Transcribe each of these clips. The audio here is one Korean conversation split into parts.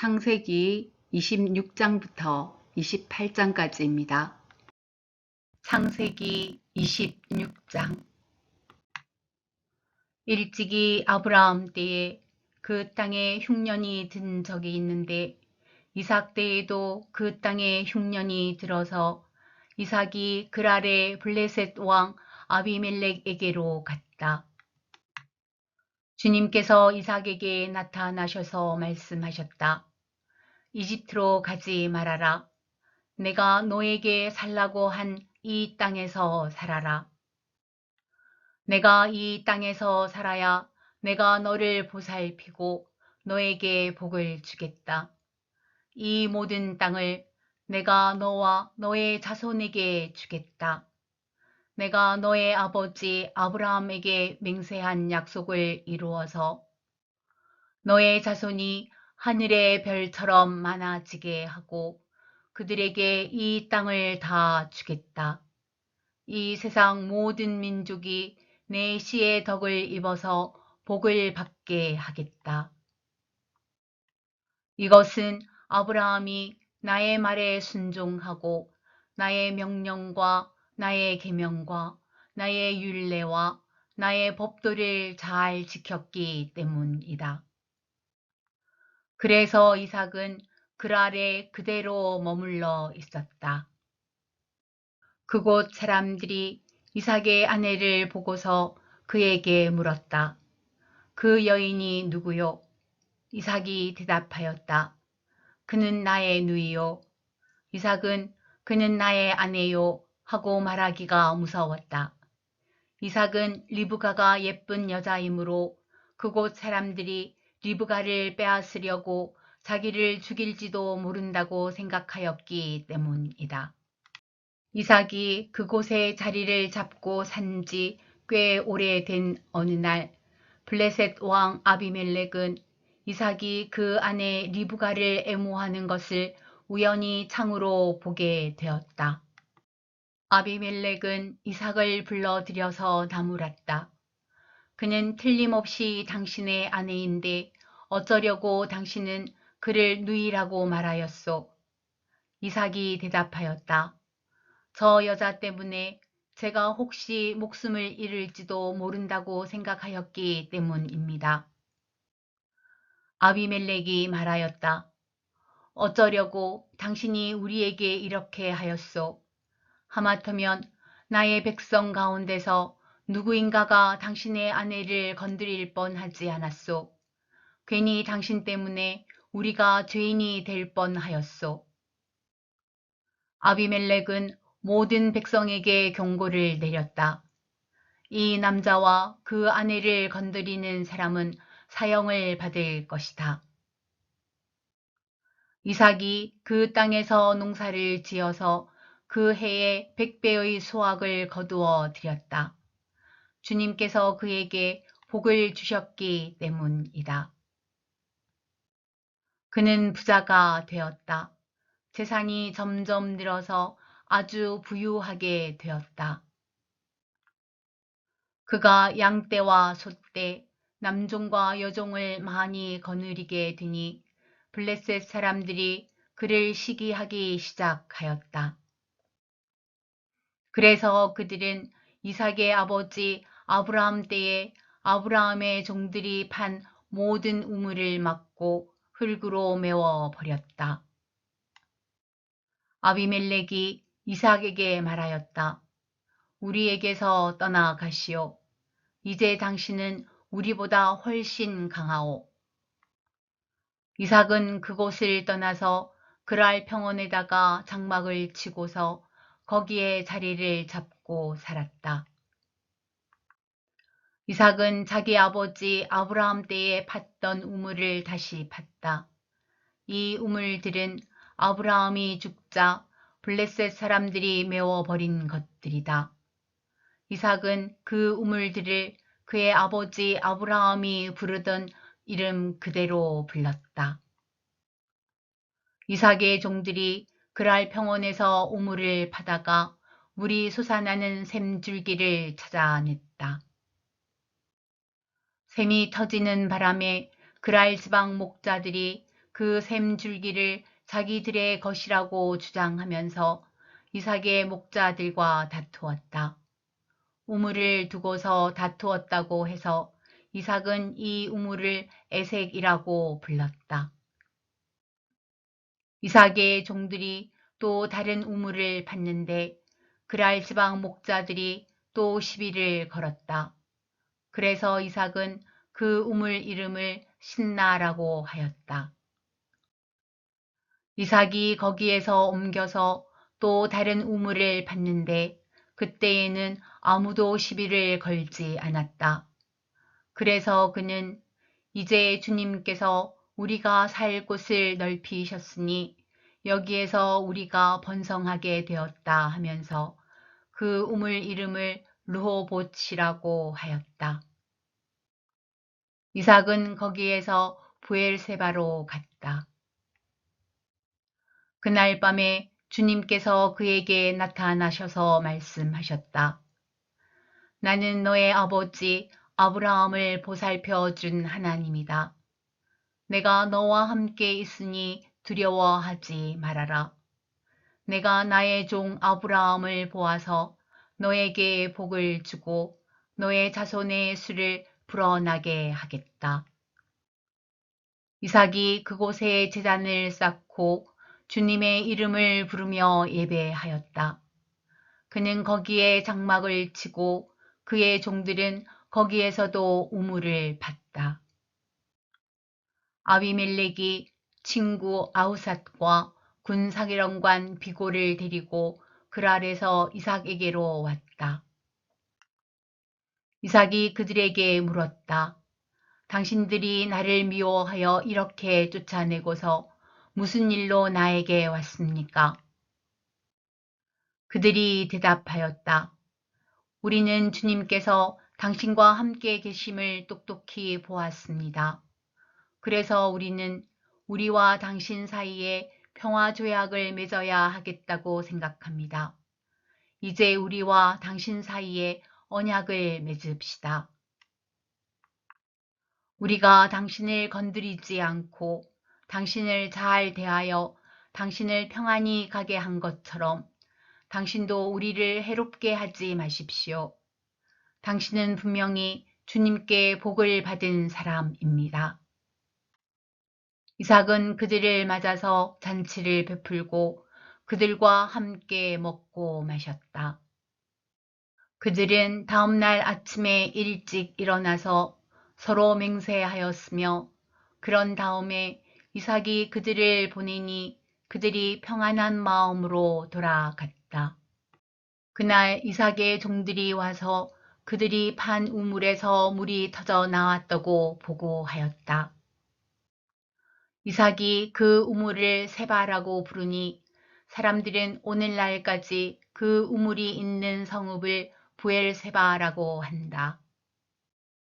창세기 26장부터 28장까지입니다. 창세기 26장 일찍이 아브라함 때에 그 땅에 흉년이 든 적이 있는데 이삭 때에도 그 땅에 흉년이 들어서 이삭이 그랄의 블레셋 왕 아비멜렉에게로 갔다. 주님께서 이삭에게 나타나셔서 말씀하셨다. 이집트로 가지 말아라. 내가 너에게 살라고 한 이 땅에서 살아라. 내가 이 땅에서 살아야 내가 너를 보살피고 너에게 복을 주겠다. 이 모든 땅을 내가 너와 너의 자손에게 주겠다. 내가 너의 아버지 아브라함에게 맹세한 약속을 이루어서 너의 자손이 하늘의 별처럼 많아지게 하고 그들에게 이 땅을 다 주겠다. 이 세상 모든 민족이 내 시의 덕을 입어서 복을 받게 하겠다. 이것은 아브라함이 나의 말에 순종하고 나의 명령과 나의 계명과 나의 율례와 나의 법도를 잘 지켰기 때문이다. 그래서 이삭은 그랄에 그대로 머물러 있었다. 그곳 사람들이 이삭의 아내를 보고서 그에게 물었다. 그 여인이 누구요? 이삭이 대답하였다. 그는 나의 누이요. 이삭은 그는 나의 아내요 하고 말하기가 무서웠다. 이삭은 리브가가 예쁜 여자이므로 그곳 사람들이 리브가를 빼앗으려고 자기를 죽일지도 모른다고 생각하였기 때문이다. 이삭이 그곳에 자리를 잡고 산 지 꽤 오래된 어느 날 블레셋 왕 아비멜렉은 이삭이 그 아내 리브가를 애모하는 것을 우연히 창으로 보게 되었다. 아비멜렉은 이삭을 불러들여서 나무랐다. 그는 틀림없이 당신의 아내인데 어쩌려고 당신은 그를 누이라고 말하였소. 이삭이 대답하였다. 저 여자 때문에 제가 혹시 목숨을 잃을지도 모른다고 생각하였기 때문입니다. 아비멜렉이 말하였다. 어쩌려고 당신이 우리에게 이렇게 하였소. 하마터면 나의 백성 가운데서 누구인가가 당신의 아내를 건드릴 뻔하지 않았소. 괜히 당신 때문에 우리가 죄인이 될 뻔하였소. 아비멜렉은 모든 백성에게 경고를 내렸다. 이 남자와 그 아내를 건드리는 사람은 사형을 받을 것이다. 이삭이 그 땅에서 농사를 지어서 그 해에 백배의 수확을 거두어 드렸다. 주님께서 그에게 복을 주셨기 때문이다. 그는 부자가 되었다. 재산이 점점 늘어서 아주 부유하게 되었다. 그가 양떼와 소떼, 남종과 여종을 많이 거느리게 되니 블레셋 사람들이 그를 시기하기 시작하였다. 그래서 그들은 이삭의 아버지 아브라함 때에 아브라함의 종들이 판 모든 우물을 막고 흙으로 메워 버렸다. 아비멜렉이 이삭에게 말하였다. 우리에게서 떠나가시오. 이제 당신은 우리보다 훨씬 강하오. 이삭은 그곳을 떠나서 그랄 평원에다가 장막을 치고서 거기에 자리를 잡고 살았다. 이삭은 자기 아버지 아브라함 때에 팠던 우물을 다시 팠다. 이 우물들은 아브라함이 죽자 블레셋 사람들이 메워버린 것들이다. 이삭은 그 우물들을 그의 아버지 아브라함이 부르던 이름 그대로 불렀다. 이삭의 종들이 그랄 평원에서 우물을 파다가 물이 솟아나는 샘줄기를 찾아냈다. 샘이 터지는 바람에 그랄 지방 목자들이 그 샘줄기를 자기들의 것이라고 주장하면서 이삭의 목자들과 다투었다. 우물을 두고서 다투었다고 해서 이삭은 이 우물을 에색이라고 불렀다. 이삭의 종들이 또 다른 우물을 봤는데 그랄 지방 목자들이 또 시비를 걸었다. 그래서 이삭은 그 우물 이름을 신나라고 하였다. 이삭이 거기에서 옮겨서 또 다른 우물을 봤는데 그때에는 아무도 시비를 걸지 않았다. 그래서 그는 이제 주님께서 우리가 살 곳을 넓히셨으니 여기에서 우리가 번성하게 되었다 하면서 그 우물 이름을 르호봇이라고 하였다. 이삭은 거기에서 부엘세바로 갔다. 그날 밤에 주님께서 그에게 나타나셔서 말씀하셨다. 나는 너의 아버지 아브라함을 보살펴 준 하나님이다. 내가 너와 함께 있으니 두려워하지 말아라. 내가 나의 종 아브라함을 보아서 너에게 복을 주고 너의 자손의 수를 불어나게 하겠다. 이삭이 그곳에 재단을 쌓고 주님의 이름을 부르며 예배하였다. 그는 거기에 장막을 치고 그의 종들은 거기에서도 우물을 봤다. 아비멜렉이 친구 아우삿과 군사기령관 비고를 데리고 그랄에서 이삭에게로 왔다. 이삭이 그들에게 물었다. 당신들이 나를 미워하여 이렇게 쫓아내고서 무슨 일로 나에게 왔습니까? 그들이 대답하였다. 우리는 주님께서 당신과 함께 계심을 똑똑히 보았습니다. 그래서 우리는 우리와 당신 사이에 평화 조약을 맺어야 하겠다고 생각합니다. 이제 우리와 당신 사이에 언약을 맺읍시다. 우리가 당신을 건드리지 않고 당신을 잘 대하여 당신을 평안히 가게 한 것처럼 당신도 우리를 해롭게 하지 마십시오. 당신은 분명히 주님께 복을 받은 사람입니다. 이삭은 그들을 맞아서 잔치를 베풀고 그들과 함께 먹고 마셨다. 그들은 다음날 아침에 일찍 일어나서 서로 맹세하였으며 그런 다음에 이삭이 그들을 보내니 그들이 평안한 마음으로 돌아갔다. 그날 이삭의 종들이 와서 그들이 판 우물에서 물이 터져 나왔다고 보고하였다. 이삭이 그 우물을 세바라고 부르니 사람들은 오늘날까지 그 우물이 있는 성읍을 부엘세바라고 한다.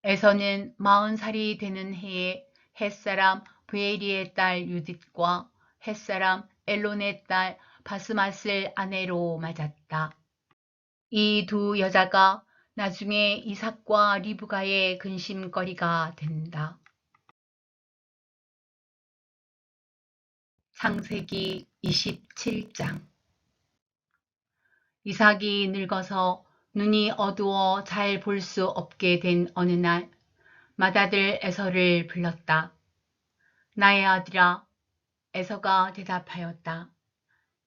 에서는 마흔 살이 되는 해에 햇사람 브에리의 딸 유딧과 햇사람 엘론의 딸 바스맛을 아내로 맞았다. 이 두 여자가 나중에 이삭과 리브가의 근심거리가 된다. 창세기 27장 이삭이 늙어서 눈이 어두워 잘 볼 수 없게 된 어느 날 맏아들 에서를 불렀다. 나의 아들아 에서가 대답하였다.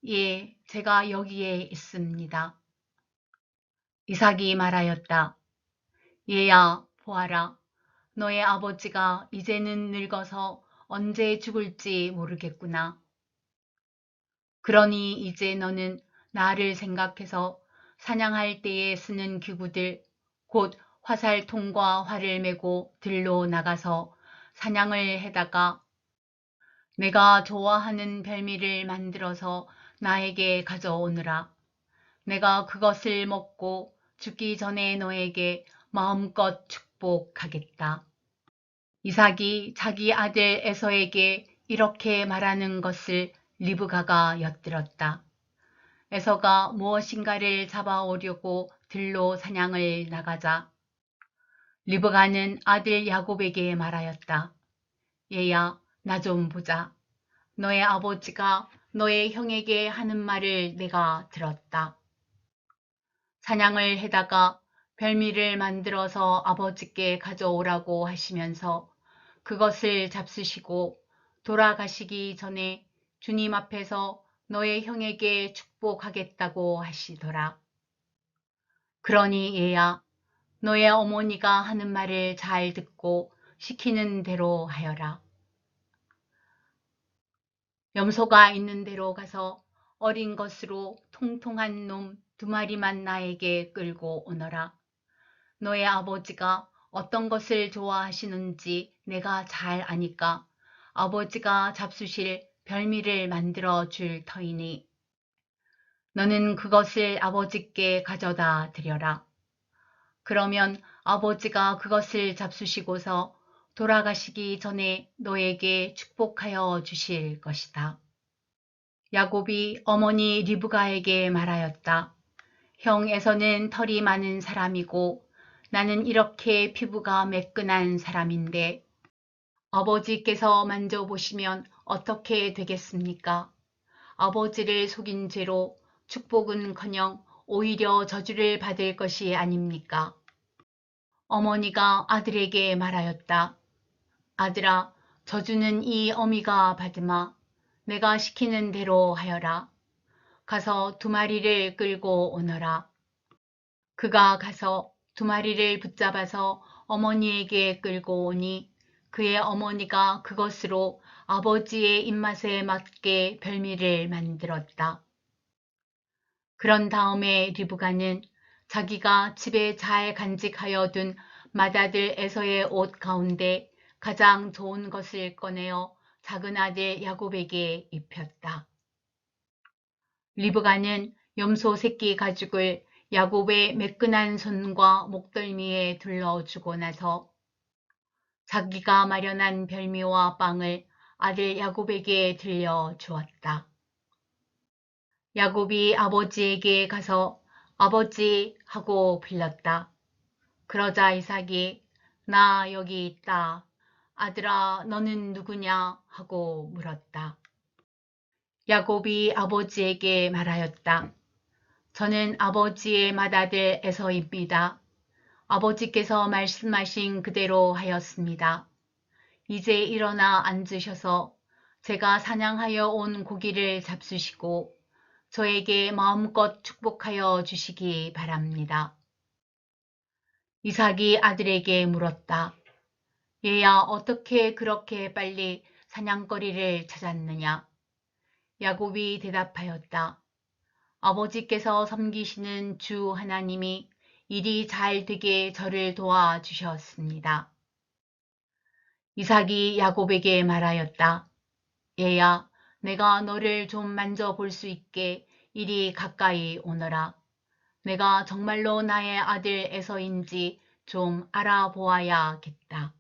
예, 제가 여기에 있습니다. 이삭이 말하였다. 얘야, 보아라. 너의 아버지가 이제는 늙어서 언제 죽을지 모르겠구나. 그러니 이제 너는 나를 생각해서 사냥할 때에 쓰는 기구들, 곧 화살통과 활을 메고 들로 나가서 사냥을 해다가 내가 좋아하는 별미를 만들어서 나에게 가져오느라. 내가 그것을 먹고 죽기 전에 너에게 마음껏 축복하겠다. 이삭이 자기 아들 에서에게 이렇게 말하는 것을 리브가가 엿들었다. 에서가 무엇인가를 잡아오려고 들로 사냥을 나가자 리브가는 아들 야곱에게 말하였다. 얘야, 나 좀 보자. 너의 아버지가 너의 형에게 하는 말을 내가 들었다. 사냥을 해다가 별미를 만들어서 아버지께 가져오라고 하시면서 그것을 잡수시고 돌아가시기 전에 주님 앞에서 너의 형에게 축복하겠다고 하시더라. 그러니 얘야, 너의 어머니가 하는 말을 잘 듣고 시키는 대로 하여라. 염소가 있는 대로 가서 어린 것으로 통통한 놈 두 마리만 나에게 끌고 오너라. 너의 아버지가 어떤 것을 좋아하시는지 내가 잘 아니까 아버지가 잡수실 별미를 만들어 줄 터이니 너는 그것을 아버지께 가져다 드려라. 그러면 아버지가 그것을 잡수시고서 돌아가시기 전에 너에게 축복하여 주실 것이다. 야곱이 어머니 리브가에게 말하였다. 형 에서는 털이 많은 사람이고 나는 이렇게 피부가 매끈한 사람인데 아버지께서 만져보시면 어떻게 되겠습니까? 아버지를 속인 죄로 축복은커녕 오히려 저주를 받을 것이 아닙니까? 어머니가 아들에게 말하였다. 아들아, 저주는 이 어미가 받으마. 내가 시키는 대로 하여라. 가서 두 마리를 끌고 오너라. 그가 가서 두 마리를 붙잡아서 어머니에게 끌고 오니 그의 어머니가 그것으로 아버지의 입맛에 맞게 별미를 만들었다. 그런 다음에 리브가는 자기가 집에 잘 간직하여 둔 맏아들 에서의 옷 가운데 가장 좋은 것을 꺼내어 작은 아들 야곱에게 입혔다. 리브가는 염소 새끼 가죽을 야곱의 매끈한 손과 목덜미에 둘러주고 나서 자기가 마련한 별미와 빵을 아들 야곱에게 들려 주었다. 야곱이 아버지에게 가서 아버지 하고 불렀다. 그러자 이삭이 나 여기 있다. 아들아 너는 누구냐 하고 물었다. 야곱이 아버지에게 말하였다. 저는 아버지의 맏아들 에서입니다. 아버지께서 말씀하신 그대로 하였습니다. 이제 일어나 앉으셔서 제가 사냥하여 온 고기를 잡수시고 저에게 마음껏 축복하여 주시기 바랍니다. 이삭이 아들에게 물었다. 얘야 어떻게 그렇게 빨리 사냥거리를 찾았느냐? 야곱이 대답하였다. 아버지께서 섬기시는 주 하나님이 일이 잘 되게 저를 도와주셨습니다. 이삭이 야곱에게 말하였다. 얘야, 내가 너를 좀 만져볼 수 있게 이리 가까이 오너라. 내가 정말로 나의 아들 에서인지 좀 알아보아야겠다.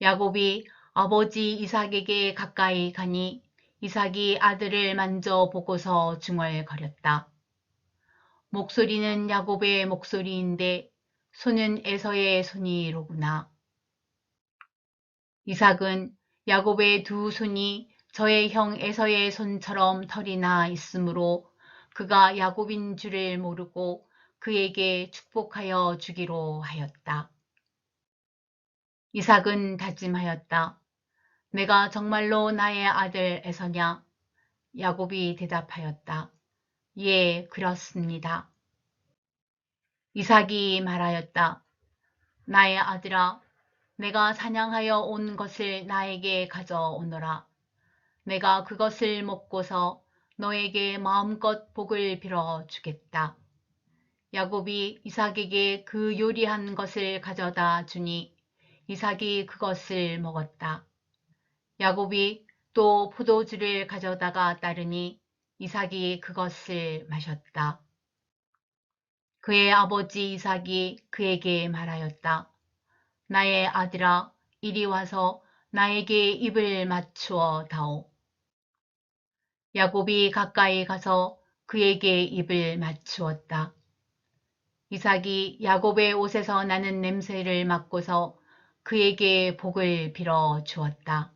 야곱이 아버지 이삭에게 가까이 가니 이삭이 아들을 만져보고서 중얼거렸다. 목소리는 야곱의 목소리인데 손은 에서의 손이로구나. 이삭은 야곱의 두 손이 저의 형 에서의 손처럼 털이 나 있으므로 그가 야곱인 줄을 모르고 그에게 축복하여 주기로 하였다. 이삭은 다짐하였다. 내가 정말로 나의 아들 에서냐? 야곱이 대답하였다. 예, 그렇습니다. 이삭이 말하였다. 나의 아들아, 내가 사냥하여 온 것을 나에게 가져오너라. 내가 그것을 먹고서 너에게 마음껏 복을 빌어 주겠다. 야곱이 이삭에게 그 요리한 것을 가져다 주니 이삭이 그것을 먹었다. 야곱이 또 포도주를 가져다가 따르니 이삭이 그것을 마셨다. 그의 아버지 이삭이 그에게 말하였다. 나의 아들아 이리 와서 나에게 입을 맞추어 다오. 야곱이 가까이 가서 그에게 입을 맞추었다. 이삭이 야곱의 옷에서 나는 냄새를 맡고서 그에게 복을 빌어 주었다.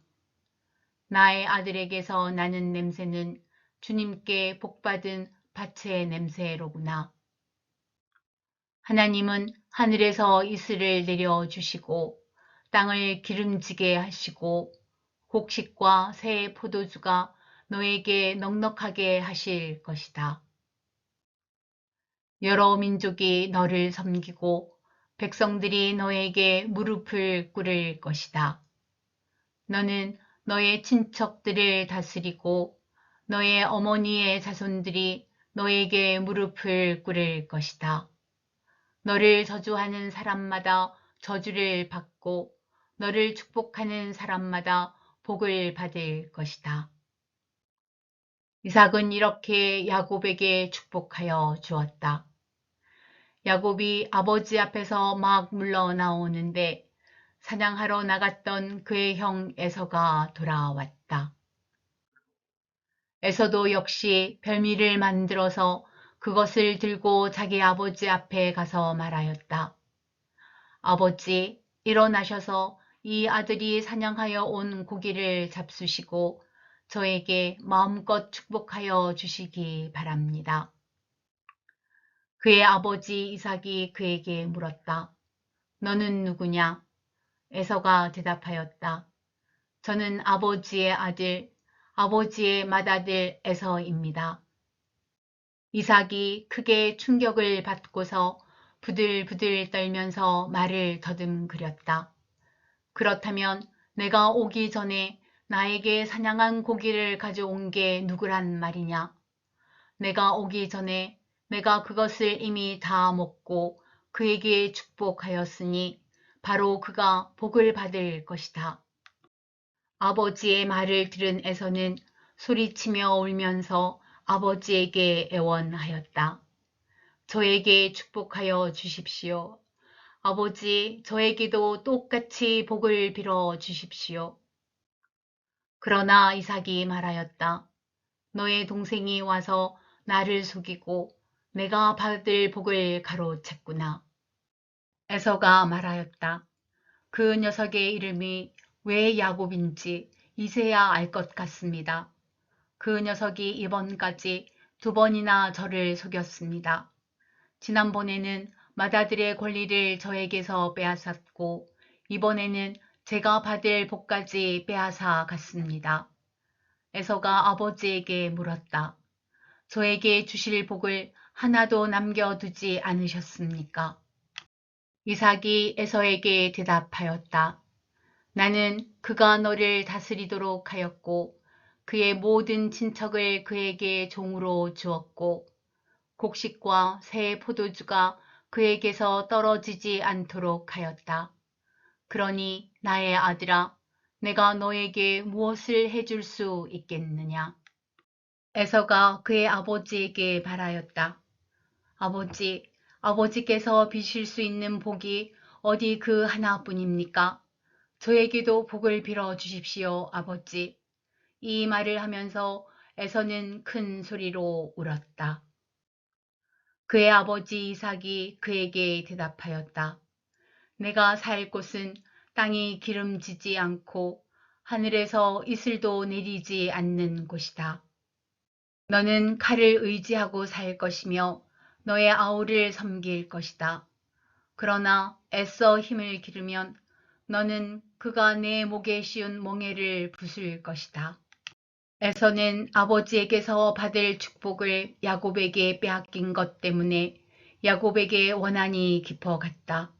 나의 아들에게서 나는 냄새는 주님께 복받은 밭의 냄새로구나. 하나님은 하늘에서 이슬을 내려 주시고 땅을 기름지게 하시고 곡식과 새 포도주가 너에게 넉넉하게 하실 것이다. 여러 민족이 너를 섬기고 백성들이 너에게 무릎을 꿇을 것이다. 너는 너의 친척들을 다스리고 너의 어머니의 자손들이 너에게 무릎을 꿇을 것이다. 너를 저주하는 사람마다 저주를 받고 너를 축복하는 사람마다 복을 받을 것이다. 이삭은 이렇게 야곱에게 축복하여 주었다. 야곱이 아버지 앞에서 막 물러나오는데 사냥하러 나갔던 그의 형 에서가 돌아왔다. 에서도 역시 별미를 만들어서 그것을 들고 자기 아버지 앞에 가서 말하였다. 아버지, 일어나셔서 이 아들이 사냥하여 온 고기를 잡수시고 저에게 마음껏 축복하여 주시기 바랍니다. 그의 아버지 이삭이 그에게 물었다. 너는 누구냐? 에서가 대답하였다. 저는 아버지의 아들, 아버지의 맏아들 에서입니다. 이삭이 크게 충격을 받고서 부들부들 떨면서 말을 더듬그렸다. 그렇다면 내가 오기 전에 나에게 사냥한 고기를 가져온 게 누구란 말이냐? 내가 오기 전에 내가 그것을 이미 다 먹고 그에게 축복하였으니 바로 그가 복을 받을 것이다. 아버지의 말을 들은 에서는 소리치며 울면서 아버지에게 애원하였다. 저에게 축복하여 주십시오. 아버지, 저에게도 똑같이 복을 빌어 주십시오. 그러나 이삭이 말하였다. 너의 동생이 와서 나를 속이고 내가 받을 복을 가로챘구나. 에서가 말하였다. 그 녀석의 이름이 왜 야곱인지 이제야 알 것 같습니다. 그 녀석이 이번까지 두 번이나 저를 속였습니다. 지난번에는 맏아들의 권리를 저에게서 빼앗았고 이번에는 제가 받을 복까지 빼앗아 갔습니다. 에서가 아버지에게 물었다. 저에게 주실 복을 하나도 남겨두지 않으셨습니까? 이삭이 에서에게 대답하였다. 나는 그가 너를 다스리도록 하였고 그의 모든 친척을 그에게 종으로 주었고 곡식과 새 포도주가 그에게서 떨어지지 않도록 하였다. 그러니 나의 아들아 내가 너에게 무엇을 해줄 수 있겠느냐. 에서가 그의 아버지에게 말하였다. 아버지, 아버지께서 비실 수 있는 복이 어디 그 하나뿐입니까? 저에게도 복을 빌어 주십시오, 아버지. 이 말을 하면서 에서는 큰 소리로 울었다. 그의 아버지 이삭이 그에게 대답하였다. 내가 살 곳은 땅이 기름지지 않고 하늘에서 이슬도 내리지 않는 곳이다. 너는 칼을 의지하고 살 것이며 너의 아우를 섬길 것이다. 그러나 애써 힘을 기르면 너는 그가 내 목에 씌운 멍에를 부술 것이다. 에서는 아버지에게서 받을 축복을 야곱에게 빼앗긴 것 때문에 야곱에게 원한이 깊어 갔다.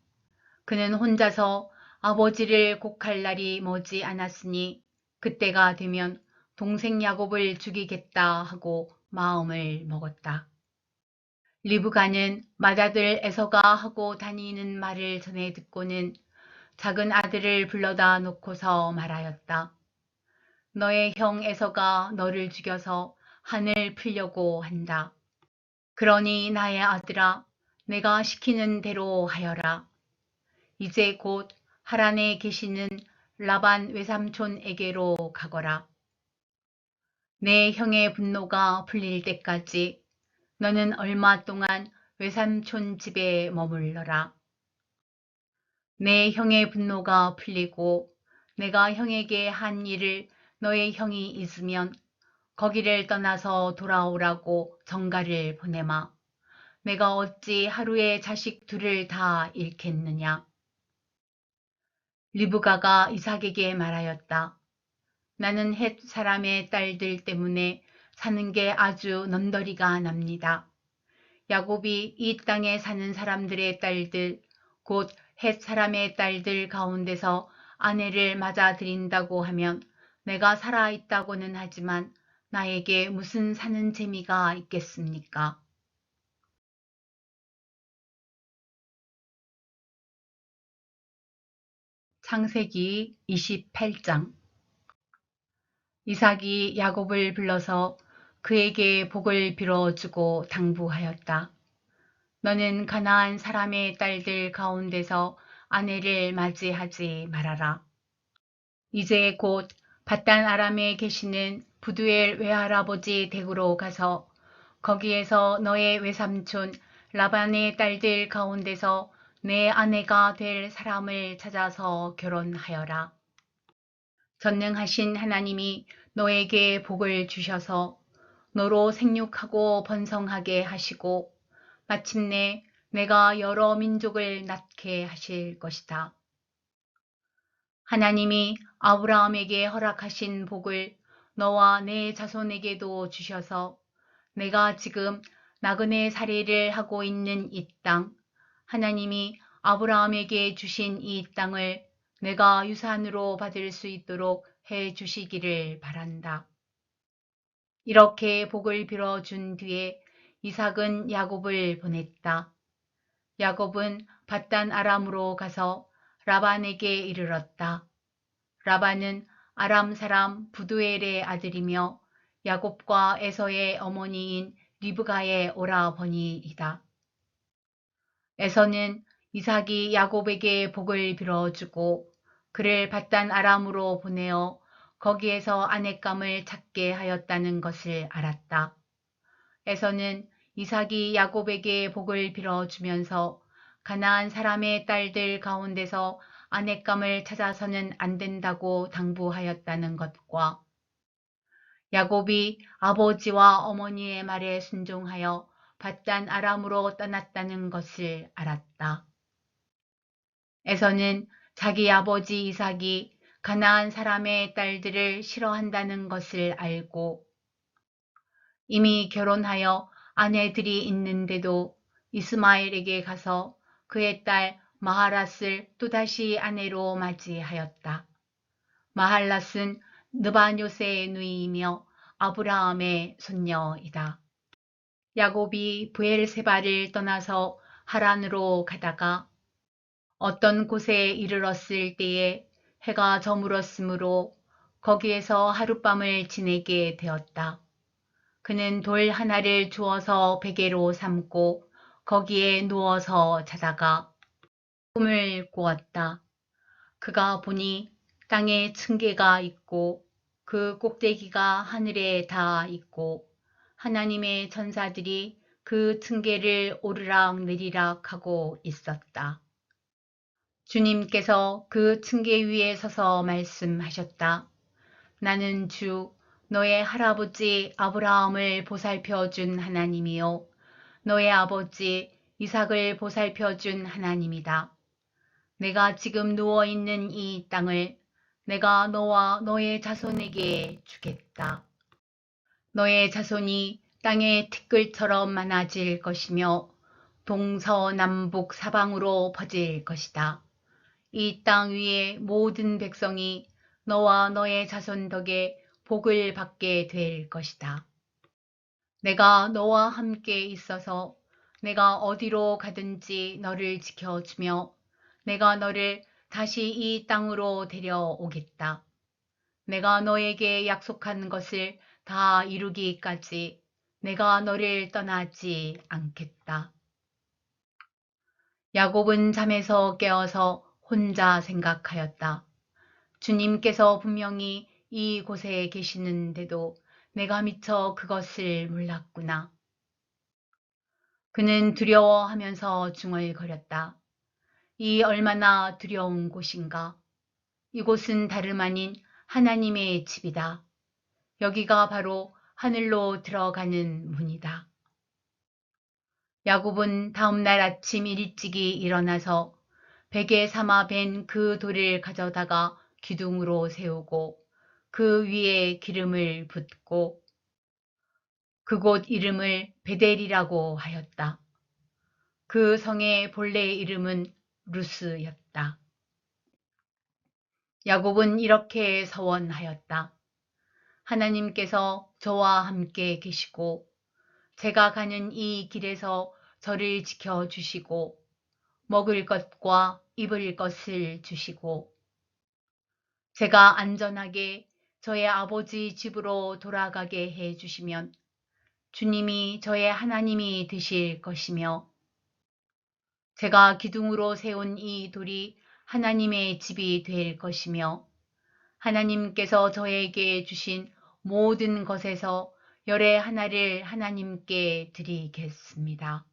그는 혼자서 아버지를 곡할 날이 머지 않았으니 그때가 되면 동생 야곱을 죽이겠다 하고 마음을 먹었다. 리브가는 맏아들 에서가 하고 다니는 말을 전해 듣고는 작은 아들을 불러다 놓고서 말하였다. 너의 형 에서가 너를 죽여서 하늘 풀려고 한다. 그러니 나의 아들아 내가 시키는 대로 하여라. 이제 곧 하란에 계시는 라반 외삼촌에게로 가거라. 내 형의 분노가 풀릴 때까지 너는 얼마 동안 외삼촌 집에 머물러라. 내 형의 분노가 풀리고 내가 형에게 한 일을 너의 형이 있으면 거기를 떠나서 돌아오라고 정가를 보내마. 내가 어찌 하루에 자식 둘을 다 잃겠느냐. 리브가가 이삭에게 말하였다. 나는 헷 사람의 딸들 때문에 사는 게 아주 넘더리가 납니다. 야곱이 이 땅에 사는 사람들의 딸들, 곧 헷 사람의 딸들 가운데서 아내를 맞아들인다고 하면 내가 살아있다고는 하지만 나에게 무슨 사는 재미가 있겠습니까? 창세기 28장 이삭이 야곱을 불러서 그에게 복을 빌어주고 당부하였다. 너는 가나안 사람의 딸들 가운데서 아내를 맞이하지 말아라. 이제 곧 바단 아람에 계시는 부두엘 외할아버지 댁으로 가서 거기에서 너의 외삼촌 라반의 딸들 가운데서 내 아내가 될 사람을 찾아서 결혼하여라. 전능하신 하나님이 너에게 복을 주셔서 너로 생육하고 번성하게 하시고 마침내 내가 여러 민족을 낳게 하실 것이다. 하나님이 아브라함에게 허락하신 복을 너와 내 자손에게도 주셔서 내가 지금 나그네 살이를 하고 있는 이 땅, 하나님이 아브라함에게 주신 이 땅을 내가 유산으로 받을 수 있도록 해 주시기를 바란다. 이렇게 복을 빌어준 뒤에 이삭은 야곱을 보냈다. 야곱은 바단 아람으로 가서 라반에게 이르렀다. 라반은 아람 사람 부두엘의 아들이며 야곱과 에서의 어머니인 리브가의 오라버니이다. 에서는 이삭이 야곱에게 복을 빌어주고 그를 바단 아람으로 보내어 거기에서 아내감을 찾게 하였다는 것을 알았다. 에서는 이삭이 야곱에게 복을 빌어주면서 가나안 사람의 딸들 가운데서 아내감을 찾아서는 안 된다고 당부하였다는 것과 야곱이 아버지와 어머니의 말에 순종하여 바단 아람으로 떠났다는 것을 알았다. 에서는 자기 아버지 이삭이 가나안 사람의 딸들을 싫어한다는 것을 알고 이미 결혼하여 아내들이 있는데도 이스마엘에게 가서 그의 딸 마하랏을 또다시 아내로 맞이하였다. 마할랏은 느바뇨세의 누이이며 아브라함의 손녀이다. 야곱이 부엘세바를 떠나서 하란으로 가다가 어떤 곳에 이르렀을 때에 해가 저물었으므로 거기에서 하룻밤을 지내게 되었다. 그는 돌 하나를 주어서 베개로 삼고 거기에 누워서 자다가 꿈을 꾸었다. 그가 보니 땅에 층계가 있고 그 꼭대기가 하늘에 닿아 있고 하나님의 전사들이 그 층계를 오르락 내리락 하고 있었다. 주님께서 그 층계 위에 서서 말씀하셨다. 나는 주 너의 할아버지 아브라함을 보살펴 준 하나님이요 너의 아버지 이삭을 보살펴 준 하나님이다. 내가 지금 누워 있는 이 땅을 내가 너와 너의 자손에게 주겠다. 너의 자손이 땅의 티끌처럼 많아질 것이며 동서남북 사방으로 퍼질 것이다. 이 땅 위의 모든 백성이 너와 너의 자손 덕에 복을 받게 될 것이다. 내가 너와 함께 있어서 내가 어디로 가든지 너를 지켜주며 내가 너를 다시 이 땅으로 데려오겠다. 내가 너에게 약속한 것을 다 이루기까지 내가 너를 떠나지 않겠다. 야곱은 잠에서 깨어서 혼자 생각하였다. 주님께서 분명히 이 곳에 계시는데도 내가 미처 그것을 몰랐구나. 그는 두려워하면서 중얼거렸다. 이 얼마나 두려운 곳인가. 이곳은 다름 아닌 하나님의 집이다. 여기가 바로 하늘로 들어가는 문이다. 야곱은 다음날 아침 일찍이 일어나서 베개 삼아 벤 그 돌을 가져다가 기둥으로 세우고 그 위에 기름을 붓고 그곳 이름을 베델이라고 하였다. 그 성의 본래 이름은 루스였다. 야곱은 이렇게 서원하였다. 하나님께서 저와 함께 계시고 제가 가는 이 길에서 저를 지켜 주시고 먹을 것과 입을 것을 주시고 제가 안전하게 저의 아버지 집으로 돌아가게 해 주시면 주님이 저의 하나님이 되실 것이며 제가 기둥으로 세운 이 돌이 하나님의 집이 될 것이며 하나님께서 저에게 주신 모든 것에서 열의 하나를 하나님께 드리겠습니다.